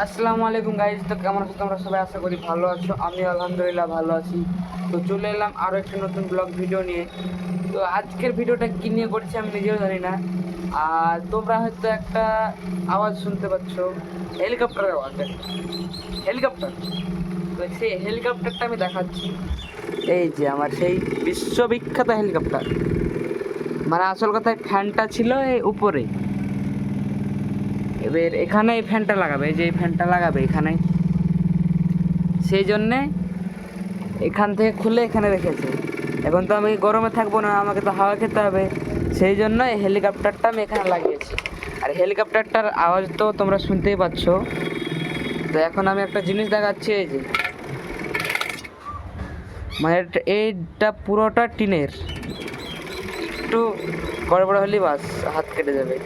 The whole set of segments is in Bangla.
আসসালামু আলাইকুম গাইজ তো কেমন আছো তোমরা? সবাই আশা করি ভালো আছো। আমি আলহামদুলিল্লাহ ভালো আছি। তো চলে এলাম আরও একটা নতুন ব্লগ ভিডিও নিয়ে। তো আজকের ভিডিওটা কী নিয়ে করছি আমি নিজেও জানি না। আর তোমরা হয়তো একটা আওয়াজ শুনতে পাচ্ছ। হেলিকপ্টারের আওয়াজ হেলিকপ্টার তো সেই হেলিকপ্টারটা আমি দেখাচ্ছি। এই যে আমার সেই বিশ্ববিখ্যাত হেলিকপ্টার মানে আসল কথায় ফ্যানটা ছিল এই উপরে। এবার এখানে এই ফ্যানটা লাগাবে যে এই ফ্যানটা লাগাবে এখানে সেই জন্যে এখান থেকে খুলে এখানে রেখেছে। এখন তো আমি গরমে থাকব না, আমাকে তো হাওয়া খেতে হবে। সেই জন্য এই হেলিকপ্টারটা আমি এখানে লাগিয়েছি। আর হেলিকপ্টারটার আওয়াজ তো তোমরা শুনতেই পাচ্ছ। তো এখন আমি একটা জিনিস দেখাচ্ছি, এই যে। মানে এইটা পুরোটা টিনের। একটু বড় বড় হলেই বাস, হাত কেটে যাবে।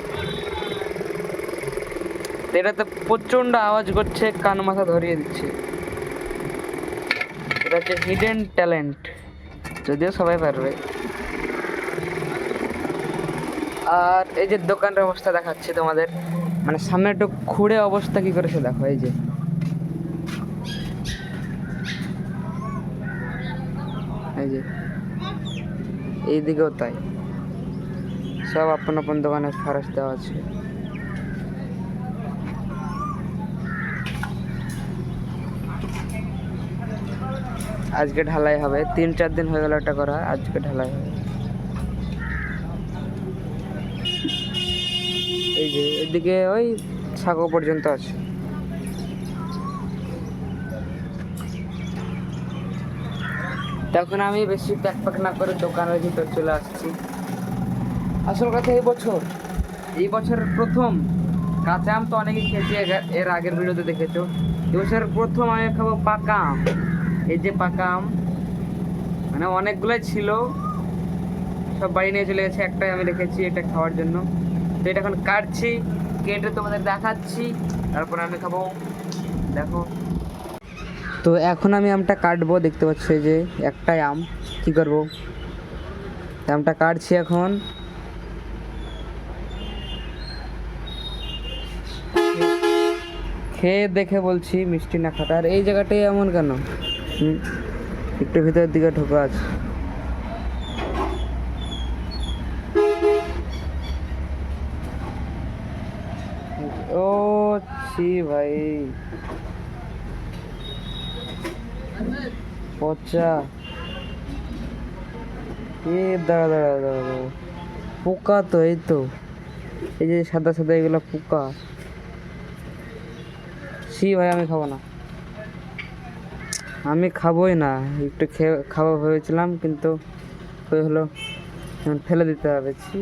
এটাতে প্রচণ্ড আওয়াজ করছে, কান মাথা ধরিয়ে দিচ্ছে। এটা হচ্ছে হিডেন ট্যালেন্ট যদিও সবাই পারবে। আর এই যে দোকানের অবস্থা দেখাচ্ছে তোমাদের মানে সামনে একটু খুঁড়ে অবস্থা কি করেছে দেখো, এই যে। এই যে, এইদিকেও তাই। সব আপন আপন দোকানে খরচ দেওয়া আছে। আজকে ঢালাই হবে। তিন, চার দিন হয়ে গেল এটা করা, আজকে ঢালাই হবে। এই যে, এদিকে ওই ছাগো পর্যন্ত আছে। তখন আমি বেশি প্যাক প্যাক না করে দোকানের ভিতর চলে আসছি। আসল কথা এই বছর, এই বছরের প্রথম কাঁচা আম তো অনেকেই খেয়েছি, এর আগের ভিডিওতে দেখেছ। এবছর প্রথম আমি খাব পাকা আম। এই যে পাকা আম মানে অনেকগুলোই ছিল। সব বাড়ি নিয়ে চলে গেছে, একটাই আমি রেখেছি, এটা খাওয়ার জন্য। তো এটা এখন কাটছি, কেটে তোমাদের দেখাচ্ছি, তারপর আমি খাব। দেখো। তো এখন আমি আমটা কাটবো, দেখতে পাচ্ছ যে একটাই আম, কি করব? আমটা কাটছি এখন। খেয়ে দেখে বলছি মিষ্টি না খাটা। আর এই জায়গাটাই এমন কেন? হুম একটু ভিতরের দিকে ঢোকা আছে। ও, ছি ভাই। পচা। এ দাঁড়া দাঁড়া দাঁড়া। পোকা তো, এই তো। এই যে সাদা সাদা এগুলো পোকা। ছি ভাই, আমি খাব না। আমি খাবোই না। একটু খেয়ে খাব ভেবেছিলাম, কিন্তু ওই হলো ফেলে দিতে হবে। ছি।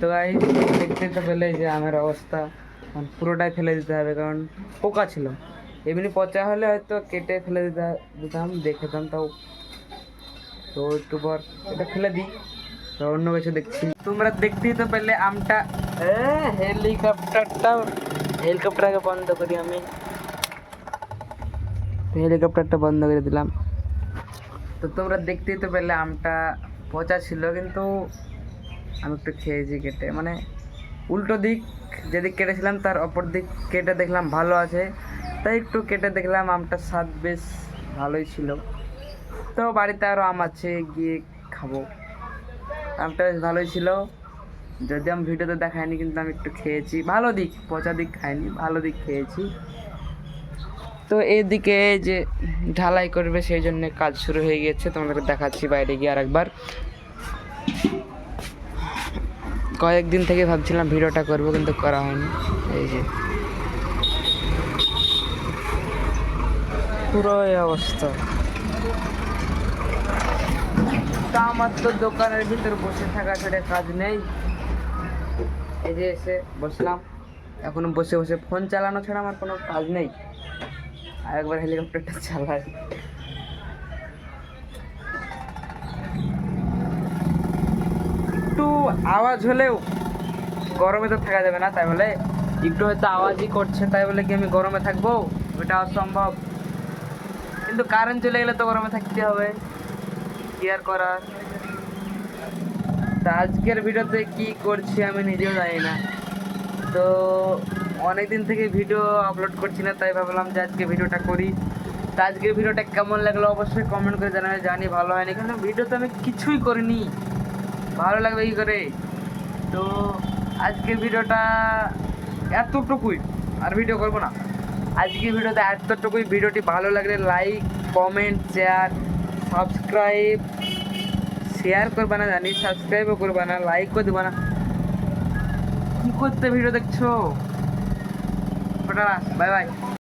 তো ভাই, দেখতে তো পেলে যে আমার অবস্থা। পুরোটাই ফেলে দিতে হবে, কারণ পোকা ছিল। এমনি পচা হলে হয়তো কেটে ফেলে দিতে, দিতাম, দেখেতাম, তাও তো একটু পর এটা ফেলে দিই। তো অন্য কিছু দেখছি। তোমরা দেখতেই তো পেলে আমটা হেলিকপ্টারটা হেলিকপ্টারকে বন্ধ করি আমি। হেলিকপ্টারটা বন্ধ করে দিলাম। তো তোমরা দেখতেই তো পেলে আমটা পচা ছিল কিন্তু আমি একটু খেয়েছি কেটে। মানে উল্টো দিক যেদিক কেটেছিলাম তার অপর দিক কেটে দেখলাম ভালো আছে। তাই একটু কেটে দেখলাম আমটার স্বাদ বেশ ভালোই ছিল। তো বাড়িতে আরও আম আছে গিয়ে খাব। আমটা বেশ ভালোই ছিল। যদি আমি ভিডিওতে দেখাইনি কিন্তু আমি একটু খেয়েছি। ভালো দিক, পচা দিক খাইনি, ভালো দিক খেয়েছি। তো এদিকে যে ঢালাই করবে সেই জন্য কাজ শুরু হয়ে গিয়েছে তোমাদের দেখাচ্ছি বাইরে গিয়ে আর আরেকবার। কয়েকদিন থেকে ভাবছিলাম ভিডিওটা করব কিন্তু করা হয়নি। এই যে। পুরো এই অবস্থা। তা আমার তো দোকানের ভিতর বসে থাকা ছেড়ে কাজ নেই। এই যে এসে বসলাম। এখন বসে বসে ফোন চালানো ছাড়া আমার কোনো কাজ নেই। আর একবার হেলিকপ্টারটা চালাই। একটু আওয়াজ হলেও গরমে তো থাকা যাবে না, তাই বলে একটু হয়তো আওয়াজই করছে, তাই বলে কি আমি গরমে থাকব? ওটা অসম্ভব। কিন্তু কারেন্ট চলে গেলে তো গরমে থাকতে হবে। কি আর করার? তা আজকের ভিডিওতে কি করছি আমি নিজেও জানি না। তো অনেক দিন থেকে ভিডিও আপলোড করছি না, তাই ভাবলাম যে আজকে ভিডিওটা করি। তো আজকের ভিডিওটা কেমন লাগল অবশ্যই কমেন্ট করে জানাবে, জানি ভালো হয়নি কিন্তু ভিডিও তো আমি কিছুই করিনি। ভালো লাগবে কি করে? তো আজকের ভিডিওটা এতটুকুই, আর ভিডিও করব না। আজকের ভিডিওতে এতটুকুই, ভিডিওটি ভালো লাগলে like comment share subscribe share করবে না, জানি সাবস্ক্রাইবও করবা না লাইকও দেবা না। কি করতে ভিডিও দেখছ? Bye bye